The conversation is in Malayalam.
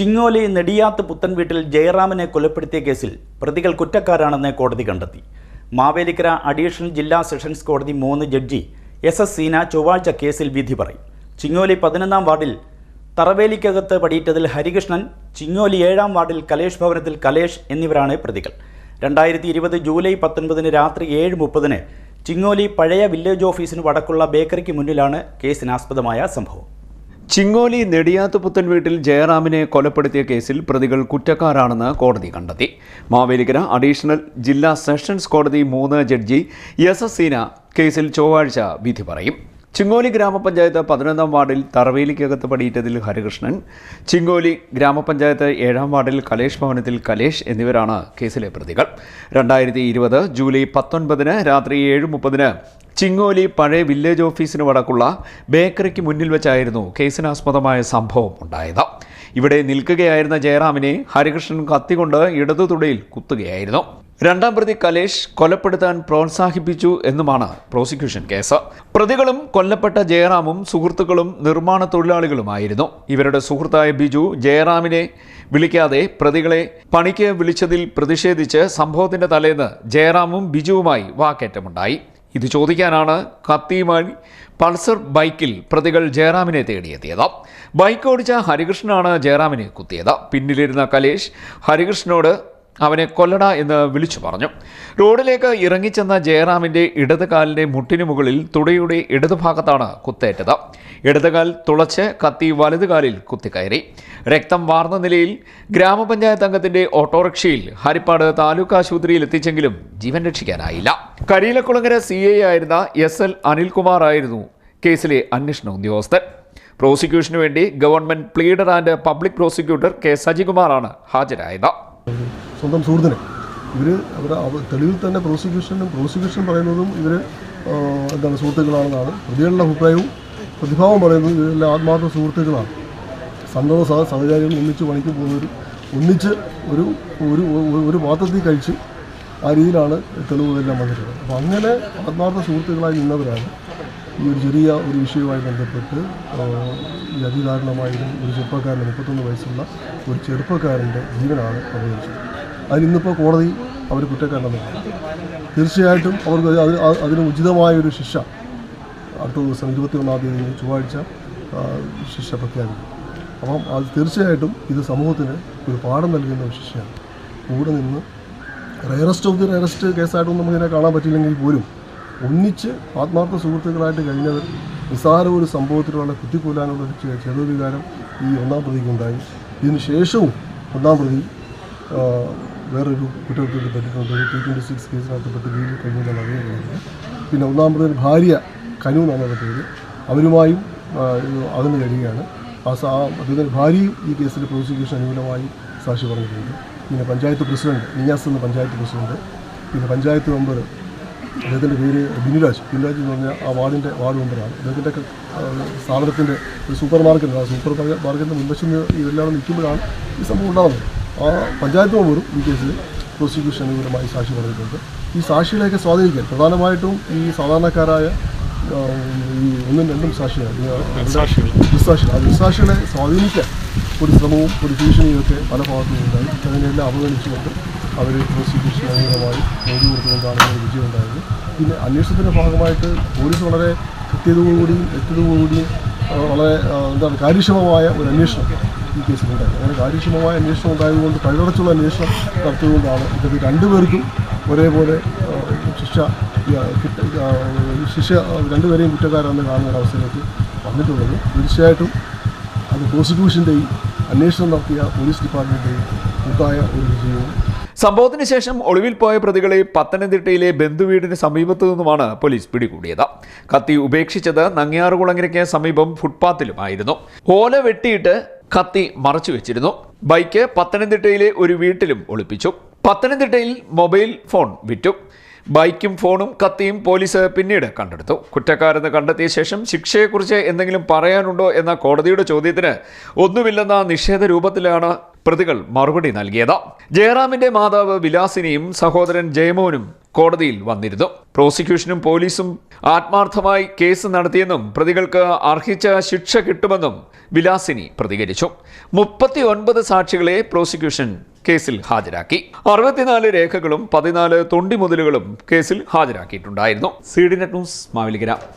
ചിങ്ങോലി നെടിയാത്ത് പുത്തൻ വീട്ടിൽ ജയറാമിനെ കൊലപ്പെടുത്തിയ കേസിൽ പ്രതികൾ കുറ്റക്കാരാണെന്ന് കോടതി കണ്ടെത്തി. മാവേലിക്കര അഡീഷണൽ ജില്ലാ സെഷൻസ് കോടതി മൂന്ന് ജഡ്ജി എസ് എസ് സീന ചൊവ്വാഴ്ച കേസിൽ വിധി പറയും. ചിങ്ങോലി പതിനൊന്നാം വാർഡിൽ തറവേലിക്കകത്ത് പടിയിട്ടതിൽ ഹരികൃഷ്ണൻ ചിങ്ങോലി ഏഴാം വാർഡിൽ കലേഷ് ഭവനത്തിൽ കലേഷ് എന്നിവരാണ് പ്രതികൾ. രണ്ടായിരത്തി ഇരുപത് ജൂലൈ പത്തൊൻപതിന് രാത്രി ഏഴ് മുപ്പതിന് ചിങ്ങോലി പഴയ വില്ലേജ് ഓഫീസിന് വടക്കുള്ള ബേക്കറിക്ക് മുന്നിലാണ് കേസിനാസ്പദമായ സംഭവം. ചിങ്ങോലി നെടിയാത്തുപുത്തൻ വീട്ടിൽ ജയറാമിനെ കൊലപ്പെടുത്തിയ കേസിൽ പ്രതികൾ കുറ്റക്കാരാണെന്ന് കോടതി കണ്ടെത്തി. മാവേലിക്കര അഡീഷണൽ ജില്ലാ സെഷൻസ് കോടതി മൂന്ന് ജഡ്ജി എസ് എസ് സീന കേസിൽ ചൊവ്വാഴ്ച വിധി പറയും. ചിങ്ങോലി ഗ്രാമപഞ്ചായത്ത് പതിനൊന്നാം വാർഡിൽ തറവേലിക്കകത്ത് പടിയിട്ടതിൽ ഹരികൃഷ്ണൻ ചിങ്ങോലി ഗ്രാമപഞ്ചായത്ത് ഏഴാം വാർഡിൽ കലേഷ് ഭവനത്തിൽ കലേഷ് എന്നിവരാണ് കേസിലെ പ്രതികൾ. രണ്ടായിരത്തി ഇരുപത് ജൂലൈ പത്തൊൻപതിന് രാത്രി ഏഴ് മുപ്പതിന് ചിങ്ങോലി പഴയ വില്ലേജ് ഓഫീസിന് വടക്കുള്ള ബേക്കറിക്ക് മുന്നിൽ വെച്ചായിരുന്നു കേസിനാസ്പദമായ സംഭവം ഉണ്ടായത്. ഇവിടെ നിൽക്കുകയായിരുന്ന ജയറാമിനെ ഹരികൃഷ്ണൻ കത്തികൊണ്ട് ഇടതു തുടയിൽ കുത്തുകയായിരുന്നു. രണ്ടാം പ്രതി കലേഷ് കൊലപ്പെടുത്താൻ പ്രോത്സാഹിപ്പിച്ചു എന്നുമാണ് പ്രോസിക്യൂഷൻ കേസ്. പ്രതികളും കൊല്ലപ്പെട്ട ജയറാമും സുഹൃത്തുക്കളും നിർമ്മാണ തൊഴിലാളികളുമായിരുന്നു. ഇവരുടെ സുഹൃത്തായ ബിജു ജയറാമിനെ വിളിക്കാതെ പ്രതികളെ പണിക്ക് വിളിച്ചതിൽ പ്രതിഷേധിച്ച് സംഭവത്തിന്റെ തലേന്ന് ജയറാമും ബിജുവുമായി വാക്കേറ്റമുണ്ടായി. ഇത് ചോദിക്കാനാണ് കത്തിയുമായി പൾസർ ബൈക്കിൽ പ്രതികൾ ജയറാമിനെ തേടിയെത്തിയത്. ബൈക്ക് ഓടിച്ച ഹരികൃഷ്ണനാണ് ജയറാമിനെ കുത്തിയത്. പിന്നിലിരുന്ന കലേഷ് ഹരികൃഷ്ണനോട് അവനെ കൊല്ലട എന്ന് വിളിച്ചു പറഞ്ഞു. റോഡിലേക്ക് ഇറങ്ങിച്ചെന്ന ജയറാമിന്റെ ഇടത് കാലിന്റെ മുട്ടിനു മുകളിൽ തുടയുടെ ഇടതുഭാഗത്താണ് കുത്തേറ്റത്. ഇടതുകാൽ തുളച്ച് കത്തി വലതുകാലിൽ കുത്തിക്കയറി. രക്തം വാർന്ന നിലയിൽ ഗ്രാമപഞ്ചായത്ത് അംഗത്തിന്റെ ഓട്ടോറിക്ഷയിൽ ഹരിപ്പാട് താലൂക്ക് ആശുപത്രിയിൽ എത്തിച്ചെങ്കിലും ജീവൻ രക്ഷിക്കാനായില്ല. കരിയിലക്കുളങ്ങര സി ഐ ആയിരുന്ന എസ് എൽ അനിൽകുമാർ ആയിരുന്നു കേസിലെ അന്വേഷണ ഉദ്യോഗസ്ഥൻ. പ്രോസിക്യൂഷനു വേണ്ടി government pleader and public prosecutor K സജികുമാറാണ് ഹാജരായത്. സ്വന്തം സുഹൃത്തിനെ. ഇവർ അവർ അവ- തെളിവിൽ തന്നെ പ്രോസിക്യൂഷനും പ്രോസിക്യൂഷൻ പറയുന്നതും ഇവർ എന്താണ് സുഹൃത്തുക്കളാണെന്നാണ്. പ്രതികളുടെ അഭിപ്രായവും പ്രതിഭാവം പറയുന്നത് ഇവരെല്ലാം ആത്മാർത്ഥ സുഹൃത്തുക്കളാണ്. സന്നദ്ധ സഹ സഹചാരികൾ ഒന്നിച്ച് പണിക്ക് പോകുന്നവർ ഒന്നിച്ച് ഒരു ഒരു- ഒരു പാത്രത്തിൽ കഴിച്ച് ആ രീതിയിലാണ് തെളിവുകളെല്ലാം വന്നിട്ടുള്ളത്. അപ്പോൾ അങ്ങനെ ആത്മാർത്ഥ സുഹൃത്തുക്കളായി നിന്നവരാണ് ഈ ഒരു ചെറിയ ഒരു വിഷയവുമായി ബന്ധപ്പെട്ട് ഈ അതികാരണമായിരുന്നു ഒരു ചെറുപ്പക്കാരന്റെ മുപ്പത്തൊന്ന് വയസ്സുള്ള ഒരു ചെറുപ്പക്കാരന്റെ ജീവനാണ് അപേക്ഷിച്ചത്. അതിനിന്നിപ്പോൾ കോടതി അവർ കുറ്റക്കാരണമെന്ന് തീർച്ചയായിട്ടും അവർക്ക് അതിന് അത് അതിന് ഉചിതമായൊരു ശിക്ഷ അടുത്ത ദിവസം ഇരുപത്തി ഒന്നാം തീയതി ചൊവ്വാഴ്ച ശിക്ഷ പ്രഖ്യാപിക്കും. അപ്പം അത് തീർച്ചയായിട്ടും ഇത് സമൂഹത്തിന് ഒരു പാഠം നൽകുന്ന ഒരു ശിക്ഷയാണ്. കൂടെ നിന്ന് റയറസ്റ്റ് ഓഫ് ദി റയറസ്റ്റ് കേസായിട്ടൊന്നും നമുക്കിതിനെ കാണാൻ പറ്റില്ലെങ്കിൽ പോലും ഒന്നിച്ച് ആത്മാർത്ഥ സുഹൃത്തുക്കളായിട്ട് കഴിഞ്ഞവർ നിസ്സാര ഒരു സംഭവത്തിലുള്ള കുത്തിക്കൊല്ലാനുള്ള ഒരു ചെ- ചെറു വികാരം ഈ ഒന്നാം പ്രതിക്കുണ്ടായി ഇതിന് ശേഷവും ഒന്നാം പ്രതി വേറൊരു കുറ്റകൃത്യത്തിൽ പറ്റിയിട്ടുണ്ട് ഒരു ടു ട്വന്റി സിക്സ് കേസിനകത്ത് ജയിലിൽ കഴിഞ്ഞതാണ് അറിയുന്നത് പിന്നെ ഒന്നാം പ്രതി ഭാര്യ കനു എന്നാണ് പേര്. അവരുമായും അകന്നു കഴിയുകയാണ്. ആ സാ അദ്ദേഹത്തിന്റെ ഭാര്യയും ഈ കേസിൽ പ്രോസിക്യൂഷൻ അനുകൂലമായി സാക്ഷി പറഞ്ഞിട്ടുണ്ട്. പിന്നെ പഞ്ചായത്ത് പ്രസിഡന്റ് നിയാസ് എന്ന പഞ്ചായത്ത് പ്രസിഡന്റ്. പിന്നെ പഞ്ചായത്ത് മെമ്പർ അദ്ദേഹത്തിന്റെ പേര് ബിനുരാജ്. ബിനുരാജ് എന്ന് പറഞ്ഞാൽ ആ വാർഡിന്റെ വാർഡ് മെമ്പറാണ്. അദ്ദേഹത്തിന്റെ സ്ഥാപനത്തിന്റെ ഒരു സൂപ്പർ മാർക്കറ്റ് ആ സൂപ്പർ മാർക്കറ്റിന്റെ മുൻവശം ഇതെല്ലാം നിൽക്കുമ്പോഴാണ് ഈ സംഭവം ഉണ്ടാകുന്നത്. ആ പഞ്ചായത്ത് മെമ്പറും ഈ കേസിൽ പ്രോസിക്യൂഷൻ അനുകൂലമായി സാക്ഷി പറഞ്ഞിട്ടുണ്ട്. ഈ സാക്ഷികളെയൊക്കെ സ്വാധീനിക്കാൻ പ്രധാനമായിട്ടും ഈ സാധാരണക്കാരായ ഈ ഒന്നും രണ്ടും സാക്ഷിയാണ് ദുസ്സാക്ഷികൾ. ആ ദുസ്സാക്ഷികളെ സ്വാധീനിക്കാൻ ഒരു ശ്രമവും ഒരു ഭീഷണിയും ഒക്കെ പല ഭാഗത്തുനിന്നുണ്ടായി. അതിനെല്ലാം അവഗണിച്ചുകൊണ്ട് അവർ പ്രോസിക്യൂഷൻ അനുകൂലമായി മോദി കൊടുക്കുന്നത് കാണുന്ന ഒരു വിജയം ഉണ്ടായത് പിന്നെ അന്വേഷണത്തിന്റെ ഭാഗമായിട്ട് പോലീസ് വളരെ കൃത്യതയോടുകൂടിയും വ്യക്തതയോടുകൂടിയും വളരെ എന്താണ് കാര്യക്ഷമമായ ഒരു അന്വേഷണം ഈ കേസിലുണ്ടായി അങ്ങനെ കാര്യക്ഷമമായ അന്വേഷണം ഉണ്ടായതുകൊണ്ട് കഴിവടച്ചുള്ള അന്വേഷണം നടത്തിയതുകൊണ്ടാണ് ഇത് രണ്ടുപേർക്കും ഒരേപോലെ ശിക്ഷ ശിക്ഷ രണ്ടുപേരെയും കുറ്റക്കാരാണെന്ന് കാണുന്ന ഒരു അവസ്ഥയിലേക്ക് വന്നിട്ടുള്ളത്. തീർച്ചയായിട്ടും അത് പ്രോസിക്യൂഷന്റെയും അന്വേഷണം നടത്തിയ പോലീസ് ഡിപ്പാർട്ട്മെന്റിന്റെയും കൂട്ടായ ഒരു വിജയവും സംഭവത്തിന് ശേഷം ഒളിവിൽ പോയ പ്രതികളെ പത്തനംതിട്ടയിലെ ബന്ധുവീടിന് സമീപത്തു നിന്നുമാണ് പോലീസ് പിടികൂടിയത്. കത്തി ഉപേക്ഷിച്ചത് നങ്ങിയാറുകുളങ്ങരയ്ക്ക് സമീപം ഫുട്പാത്തിലുമായിരുന്നു. ഓല വെട്ടിയിട്ട് കത്തി മറച്ചു വെച്ചിരുന്നു. ബൈക്ക് പത്തനംതിട്ടയിലെ ഒരു വീട്ടിലും ഒളിപ്പിച്ചു. പത്തനംതിട്ടയിൽ മൊബൈൽ ഫോൺ വിറ്റു. ബൈക്കും ഫോണും കത്തിയും പോലീസ് പിന്നീട് കണ്ടെടുത്തു. കുറ്റക്കാരെന്ന് കണ്ടെത്തിയ ശേഷം ശിക്ഷയെക്കുറിച്ച് എന്തെങ്കിലും പറയാനുണ്ടോ എന്ന കോടതിയുടെ ചോദ്യത്തിന് ഒന്നുമില്ലെന്ന നിഷേധ രൂപത്തിലാണ് പ്രതികൾ മറുപടി നൽകിയത്. ജയറാമിന്റെ മാതാവ് വിലാസിനിയും സഹോദരൻ ജയമോനും കോടതിയിൽ വന്നിരുന്നു. പ്രോസിക്യൂഷനും പോലീസും ആത്മാർത്ഥമായി കേസ് നടത്തിയെന്നും പ്രതികൾക്ക് അർഹിച്ച ശിക്ഷ കിട്ടുമെന്നും വിലാസിനി പ്രതികരിച്ചു. മുപ്പത്തി ഒൻപത് സാക്ഷികളെ പ്രോസിക്യൂഷൻ കേസിൽ ഹാജരാക്കി. അറുപത്തിനാല് രേഖകളും പതിനാല് തൊണ്ടിമുതലുകളും കേസിൽ ഹാജരാക്കിയിട്ടുണ്ടായിരുന്നു. C news Mavelikkara.